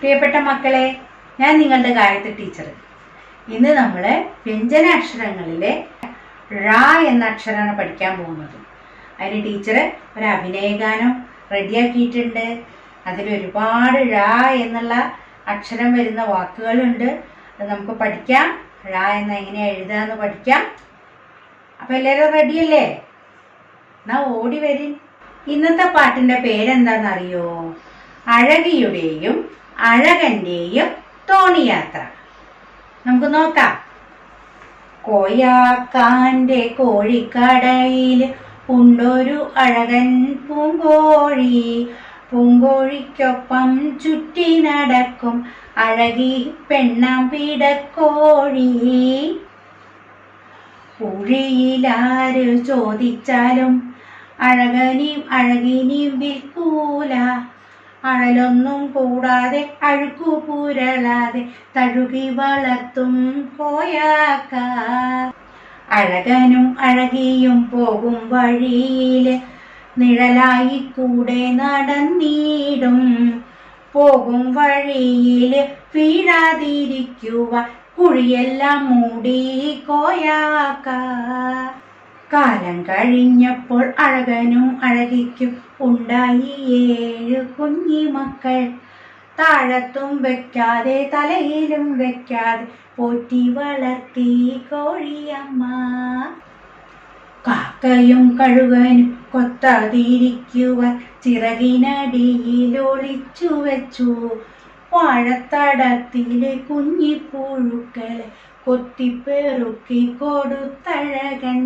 പ്രിയപ്പെട്ട മക്കളെ ഞാൻ നിങ്ങളുടെ ഗായത്രി ടീച്ചർ ഇന്ന് നമ്മൾ വ്യഞ്ജനാക്ഷരങ്ങളിലെ ഴ എന്ന അക്ഷരമാണ് പഠിക്കാൻ പോകുന്നത്. അതിന് ടീച്ചർ ഒരു അഭിനയഗാനം റെഡിയാക്കിയിട്ടുണ്ട് അതിൽ ഒരുപാട് ഴ എന്നുള്ള അക്ഷരം വരുന്ന വാക്കുകളുണ്ട്. അത് നമുക്ക് പഠിക്കാം. ഴ എന്ന എങ്ങനെ എഴുതാന്ന് പഠിക്കാം. അപ്പം എല്ലാവരും റെഡിയല്ലേ എന്നാ ഓടി വരും ഇന്നത്തെ പാട്ടിന്റെ പേരെന്താണെന്നറിയോ? അഴകിയുടെയും അഴകന്റെയും തോണിയാത്ര. നമുക്ക് നോക്കാം. കോയാക്കാന്റെ കോഴിക്കടയിൽ ഉണ്ടൊരു അഴകൻ പൂങ്കോഴി. പൂങ്കോഴിക്കൊപ്പം ചുറ്റി നടക്കും അഴകി പെണ്ണാം പിടക്കോഴി ഉഴിയിലാര് ചോദിച്ചാലും അഴകനിയും അഴകിനിയും വിൽക്കൂല. അഴലൊന്നും കൂടാതെ അഴുക്കു പുരളാതെ തഴുകി വളർത്തും പോയാക്ക അഴകനും അഴകിയും പോകും വഴിയിൽ നിഴലായി കൂടെ നടന്നിടും. പോകും വഴിയിൽ വീഴാതിരിക്കുക കുഴിയെല്ലാം മൂടി കോയാക്ക കാലം കഴിഞ്ഞപ്പോൾ അഴകനും അഴകിക്കും. ഉണ്ടായി ഏഴ് കുഞ്ഞി മക്കൾ. താഴത്തും വെക്കാതെ തലയിലും വെക്കാതെ പോറ്റി വളർത്തി കോഴിയമ്മ. കാക്കയും കഴുകനും കൊത്താതിരിക്കുവാൻ ചിറകിനടിയിൽ ഒളിച്ചു വെച്ചു. വാഴത്തടത്തിലെ കുഞ്ഞിപ്പുഴുക്കളെ കൊത്തിപ്പെറുക്കി കൊടുത്തഴകൻ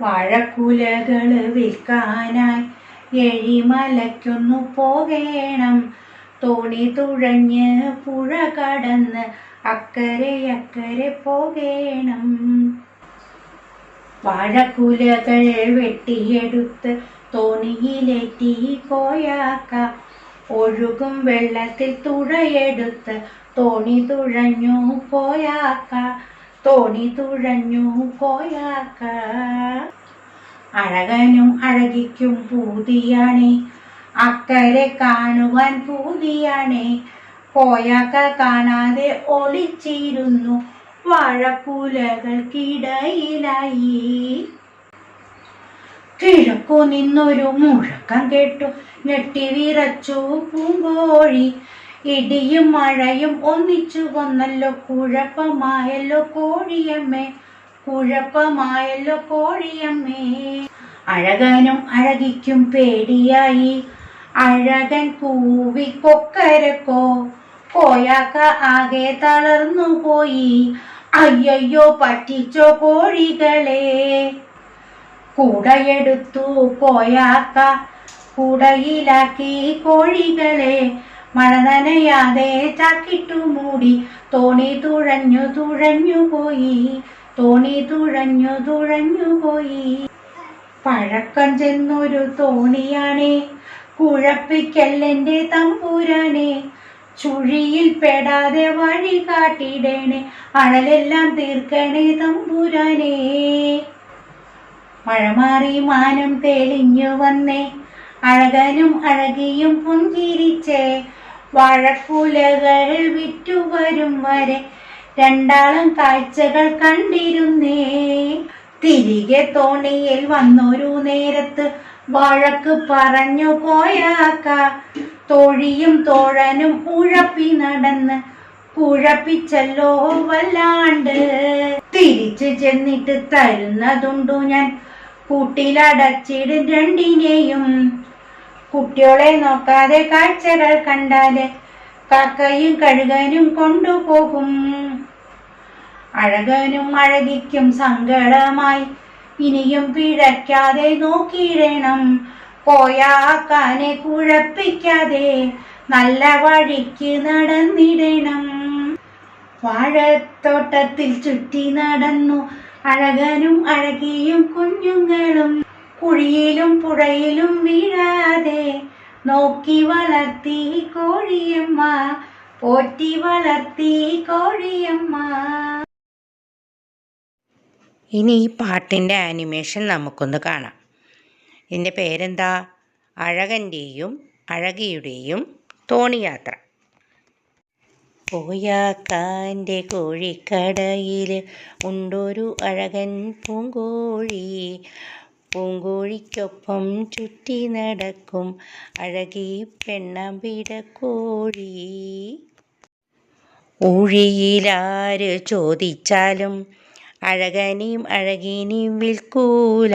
വാഴക്കുലകൾ വിൽക്കാനായി എഴിമലയ്ക്കൊന്നു പോകേണം. തോണി തുഴഞ്ഞ് പുഴ കടന്ന് അക്കരെ അക്കരെ പോകേണം. വാഴക്കുലകൾ വെട്ടിയെടുത്ത് തോണിയിലേറ്റി കോയാക്ക. ഒഴുകും വെള്ളത്തിൽ തുഴയെടുത്ത് തോണി തുഴഞ്ഞു പോയാക്ക തോണി തുഴഞ്ഞു പോയാക്ക. അഴകനും അഴകിക്കും പൂതിയാണേ അക്കരെ കാണുവാൻ പൂതിയാണേ. പോയാക്ക കാണാതെ ഒളിച്ചിരുന്നു വാഴക്കൂലകൾക്കിടയിലായി കിഴക്കു നിന്നൊരു മുഴക്കം കേട്ടു. ഞെട്ടി വിറച്ചു പൂങ്കോഴി. ഇടിയും മഴയും ഒന്നിച്ചു വന്നല്ലോ കുഴപ്പമായല്ലോ കോഴിയമ്മേ. കുഴപ്പമായല്ലോ കോഴിയമ്മേ. അഴകനും അഴകിക്കും പേടിയായി. അഴകൻ കൂവി കൊക്കരക്കോ. കോയാക്ക ആകെ തളർന്നു പോയി അയ്യയ്യോ പറ്റിച്ചോ കോഴികളെ. കുടയെടുത്തു പോയാക്ക. കുടയിലാക്കി കോഴികളെ മഴ നനയാതെ ചാക്കിട്ടു മൂടി. തോണി തുഴഞ്ഞു തുഴഞ്ഞു പോയി. തോണി തുഴഞ്ഞു തുഴഞ്ഞു പോയി. പഴക്കം ചെന്നൊരു തോണിയാണേ. കുഴപ്പിക്കല്ലെന്റെ തമ്പൂരാനെ. ചുഴിയിൽ പെടാതെ വഴി കാട്ടിടേണേ. അഴലെല്ലാം തീർക്കണേ തമ്പുരാനേ. മഴ മാറി മാനം തെളിഞ്ഞു വന്നേ. അഴകനും അഴകിയും പുഞ്ചിരിച്ചേ. വാഴക്കുലകൾ വിറ്റുവരും വരെ രണ്ടാളം കാഴ്ചകൾ കണ്ടിരുന്നേ. തിരികെ തോണിയിൽ വന്നൊരു നേരത്ത് വാഴക്ക് പറഞ്ഞു കോയാക്ക തോഴിയും തോഴനും ഉഴപ്പി നടന്ന് കുഴപ്പിച്ചല്ലോ വല്ലാണ്ട്. തിരിച്ചു ചെന്നിട്ട് തരുന്നതുണ്ടു ഞാൻ. കൂട്ടിലടച്ചിടും രണ്ടിനെയും. കുട്ടികളെ നോക്കാതെ കാഴ്ചകൾ കണ്ടാൽ കാക്കയും കഴുകനും കൊണ്ടുപോകും. അഴകനും അഴകിക്കും സങ്കടമായി. ഇനിയും പിഴയ്ക്കാതെ നോക്കിയിടണം. പോയാക്കാനെ കുഴപ്പിക്കാതെ നല്ല വഴിക്ക് നടന്നിടണം. വാഴത്തോട്ടത്തിൽ ചുറ്റി നടന്നു അഴകനും അഴകിയും കുഞ്ഞുങ്ങളും കുഴിയിലും പുഴയിലും വീഴാതെ നോക്കി വളർത്തി കോഴിയമ്മ പോറ്റി വളർത്തി കോഴിയമ്മ. ഇനി ഈ പാട്ടിന്റെ ആനിമേഷൻ നമുക്കൊന്ന് കാണാം. ഇതിന്റെ പേരെന്താ? അഴകന്റെയും അഴകിയുടെയും തോണിയാത്ര. കോയാക്കാന്റെ കോഴിക്കടയിൽ ഉണ്ടൊരു അഴകൻ പൂങ്കോഴി. പൂങ്കോഴിക്കൊപ്പം ചുറ്റി നടക്കും അഴകി പെണ്ണമ്പിടക്കോഴി ഊഴിയിലാര് ചോദിച്ചാലും അഴകനെയും അഴകിനെയും വിൽക്കൂല.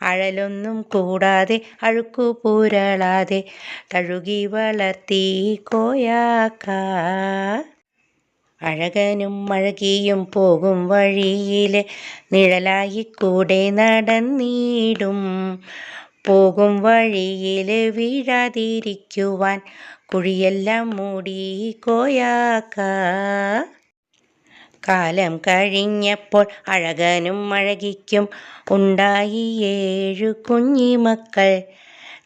അഴലൊന്നും കൂടാതെ അഴുക്കു പുരളാതെ തഴുകി വളർത്തി കോയാക്ക. അഴകനും അഴകിയും പോകും വഴിയിൽ നിഴലായി കൂടെ നടന്നിടും. പോകും വഴിയിൽ വീഴാതിരിക്കുവാൻ കുഴിയെല്ലാം മൂടി കോയാക്ക. കാലം കഴിഞ്ഞപ്പോൾ അഴകനും അഴകിക്കും. ഉണ്ടായി ഏഴു കുഞ്ഞിമക്കൾ.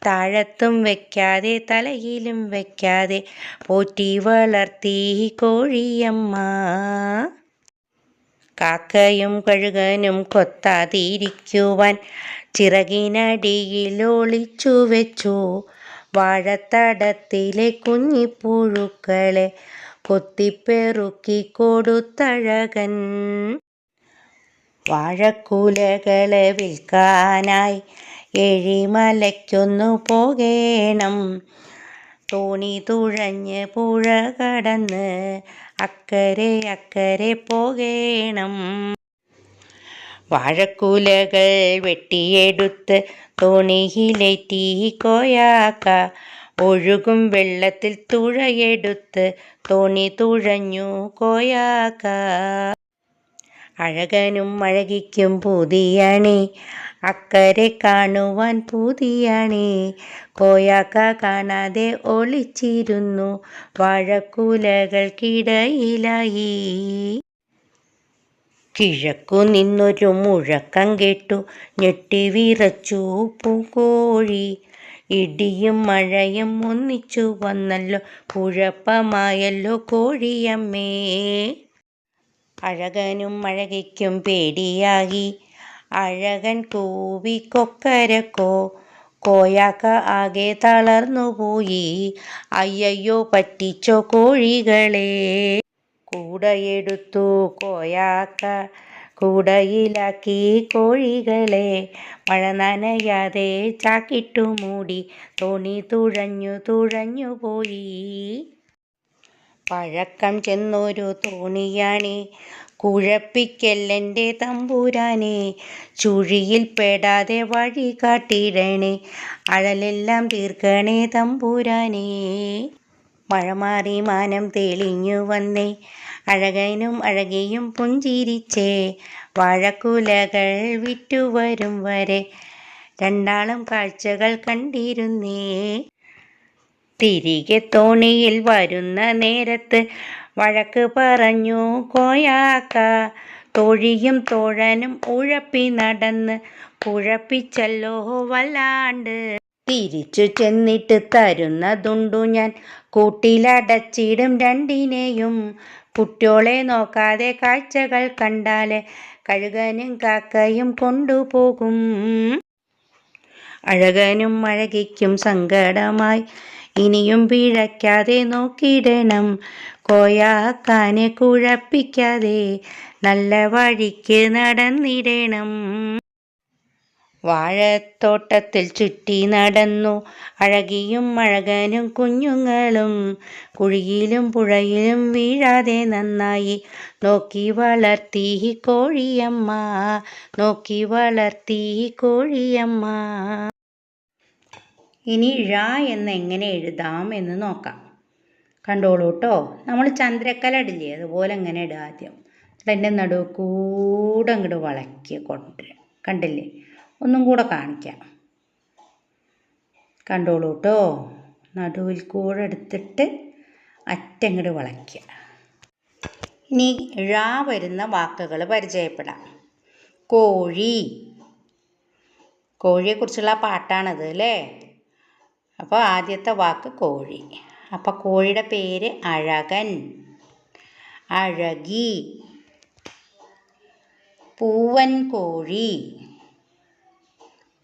താഴത്തും വെക്കാതെ തലയിലും വെക്കാതെ പോറ്റി വളർത്തി കോഴിയമ്മ. കാക്കയും കഴുകനും കൊത്താതിരിക്കുവാൻ ചിറകിനടിയിൽ ഒളിച്ചു വെച്ചു. വാഴത്തടത്തിലെ കുഞ്ഞിപ്പുഴുക്കളെ കൊത്തിപ്പെറുക്കി കൊടുത്തഴകൻ വാഴക്കൂലകളെ വിൽക്കാനായി എഴിമലയ്ക്കൊന്നു പോകേണം. തോണി തുഴഞ്ഞ് പുഴ കടന്ന് അക്കരെ അക്കരെ പോകേണം. വാഴക്കുലകൾ വെട്ടിയെടുത്ത് തോണിയിലേറ്റി കോയാക്ക. ഒഴുകും വെള്ളത്തിൽ തുഴയെടുത്ത് തോണി തുഴഞ്ഞു കോയാക്ക. അഴകനും അഴകിക്കും പുതിയണി അക്കരെ കാണുവാൻ പുതിയണി. കോയാക്ക കാണാതെ ഒളിച്ചിരുന്നു വാഴക്കുലകൾക്കിടയിലായി കിഴക്കു നിന്നൊരു മുഴക്കം കേട്ടു ഞെട്ടി വിറച്ചു പൂക്കോഴി. ഇടിയും മഴയും ഒന്നിച്ചു വന്നല്ലോ കുഴപ്പമായല്ലോ കോഴിയമ്മേ. അഴകനും അഴകയ്ക്കും പേടിയായി. അഴകൻ കൂവി കൊക്കരക്കോ കോയാക്ക ആകെ തളർന്നുപോയി അയ്യയ്യോ പറ്റിച്ചോ കോഴികളെ. കൂടയെടുത്തു കോയാക്ക കൂടയിലാക്കി കോഴികളെ മഴ നനയാതെ ചാക്കിട്ടു മൂടി തോണി തുഴഞ്ഞു തുഴഞ്ഞു പോയി. പഴക്കം ചെന്നൊരു തോണിയാണി കുഴപ്പിക്കല്ലെന്റെ തമ്പൂരാനെ ചുഴിയിൽ പെടാതെ വഴി കാട്ടിടണേ അഴലെല്ലാം തീർക്കണേ തമ്പൂരാനേ. മഴ മാറി മാനം തെളിഞ്ഞു വന്നേ അഴകനും അഴകിയും പുഞ്ചിരിച്ചേ. വാഴക്കുലകൾ വിറ്റുവരും വരെ രണ്ടാളും കാഴ്ചകൾ കണ്ടിരുന്നേ. തിരികെ തോണിയിൽ വരുന്ന നേരത്ത് വഴക്ക് പറഞ്ഞു കോയാക്ക തോഴിയും തോഴനും ഉഴപ്പി നടന്ന് കുഴപ്പിച്ചല്ലോ വല്ലാണ്ട്. തിരിച്ചു ചെന്നിട്ട് തരുന്നതുണ്ടു ഞാൻ. കൂട്ടിലടച്ചിടും രണ്ടിനെയും. കുട്ടിയോളെ നോക്കാതെ കാഴ്ചകൾ കണ്ടാൽ കഴുകനും കാക്കയും കൊണ്ടുപോകും. അഴകനും അഴകിക്കും സങ്കടമായി. ഇനിയും പിഴയ്ക്കാതെ നോക്കിയിടണം. കോയാക്കാനെ കുഴപ്പിക്കാതെ നല്ല വഴിക്ക് നടന്നിടണം. വാഴത്തോട്ടത്തിൽ ചുറ്റി നടന്നു. അഴകിയും അഴകനും കുഞ്ഞുങ്ങളും കുഴിയിലും പുഴയിലും വീഴാതെ നന്നായി. നോക്കി വളർത്തി കോഴിയമ്മ നോക്കി വളർത്തി കോഴിയമ്മ. ഇനി ഴ എന്ന് എങ്ങനെ എഴുതാം എന്ന് നോക്കാം. കണ്ടോളൂ കേട്ടോ നമ്മൾ ചന്ദ്രക്കല ഇടില്ലേ അതുപോലെ എങ്ങനെ ഇടുക ആദ്യം? അതിന്റെ നടുവ് കൂടെ അങ്ങോട്ട് വളയ്ക്കുക കൊണ്ടുവരിക കണ്ടില്ലേ? ഒന്നും കൂടെ കാണിക്കാം. കണ്ടോളൂ കേട്ടോ നടുവിൽ കൂടെ എടുത്തിട്ട് അറ്റങ്ങട് വളയ്ക്കുക. ഇനി ഴാ വരുന്ന വാക്കുകൾ പരിചയപ്പെടാം. കോഴി. കോഴിയെക്കുറിച്ചുള്ള പാട്ടാണത് അല്ലേ? അപ്പോൾ ആദ്യത്തെ വാക്ക് കോഴി. അപ്പോൾ കോഴിയുടെ പേര് അഴകൻ. അഴകി. പൂവൻ കോഴി.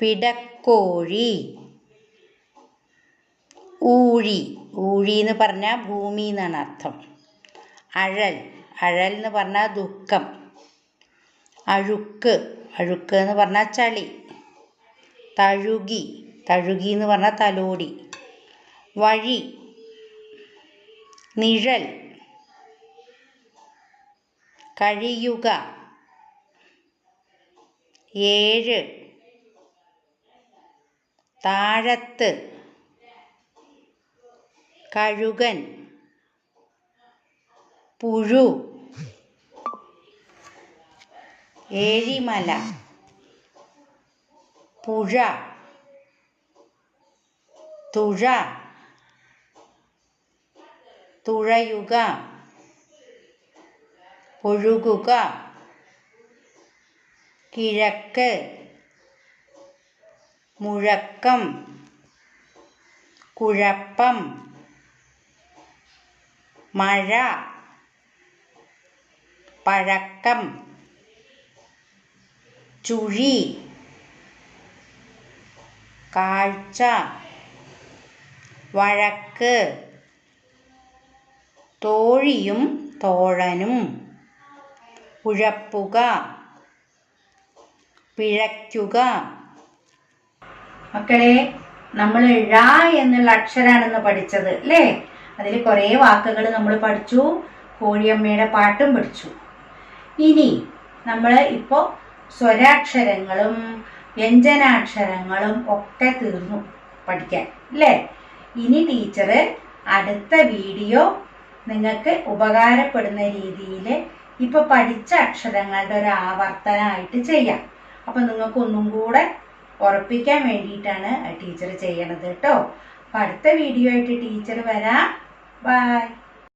പിടക്കോഴി. ഊഴി. ഊഴി എന്ന് പറഞ്ഞാൽ ഭൂമി എന്നാണ് അർത്ഥം. അഴൽ. അഴൽ എന്ന് പറഞ്ഞാൽ ദുഃഖം. അഴുക്ക്. അഴുക്ക് എന്ന് പറഞ്ഞാൽ ചളി. തഴുകി. തഴുകി എന്ന് പറഞ്ഞാൽ തലോടി. വഴി. നിഴൽ. കഴിയുക. ഏഴ്. താഴത്ത്. കഴുകൻ. പുഴു. ഏഴിമല. പുഴ. തുഴ. തുഴയുക. ഒഴുകുക. കിഴക്ക്. മുഴക്കം കുഴപ്പം മഴ പഴക്കം ചുഴി കാഴ്ച വഴക്ക് തോഴിയും തോഴനും ഉഴപ്പുക പിഴയ്ക്കുക മക്കളെ നമ്മൾ ഴ എന്നുള്ള അക്ഷരാണെന്ന് പഠിച്ചത് അല്ലേ? അതിൽ കുറേ വാക്കുകൾ നമ്മൾ പഠിച്ചു കോഴിയമ്മയുടെ പാട്ടും പഠിച്ചു. ഇനി നമ്മൾ ഇപ്പോൾ സ്വരാക്ഷരങ്ങളും വ്യഞ്ജനാക്ഷരങ്ങളും ഒക്കെ തീർന്നു പഠിക്കാൻ അല്ലേ? ഇനി ടീച്ചർ അടുത്ത വീഡിയോ നിങ്ങൾക്ക് ഉപകാരപ്പെടുന്ന രീതിയിൽ ഇപ്പോൾ പഠിച്ച അക്ഷരങ്ങളുടെ ഒരു ആവർത്തനമായിട്ട് ചെയ്യാം. അപ്പം നിങ്ങൾക്ക് ഒന്നും കൂടെ ഉറപ്പിക്കാൻ വേണ്ടിയിട്ടാണ് ടീച്ചർ ചെയ്യണത് കേട്ടോ. അപ്പം അടുത്ത വീഡിയോ ആയിട്ട് ടീച്ചർ വരാം. ബൈ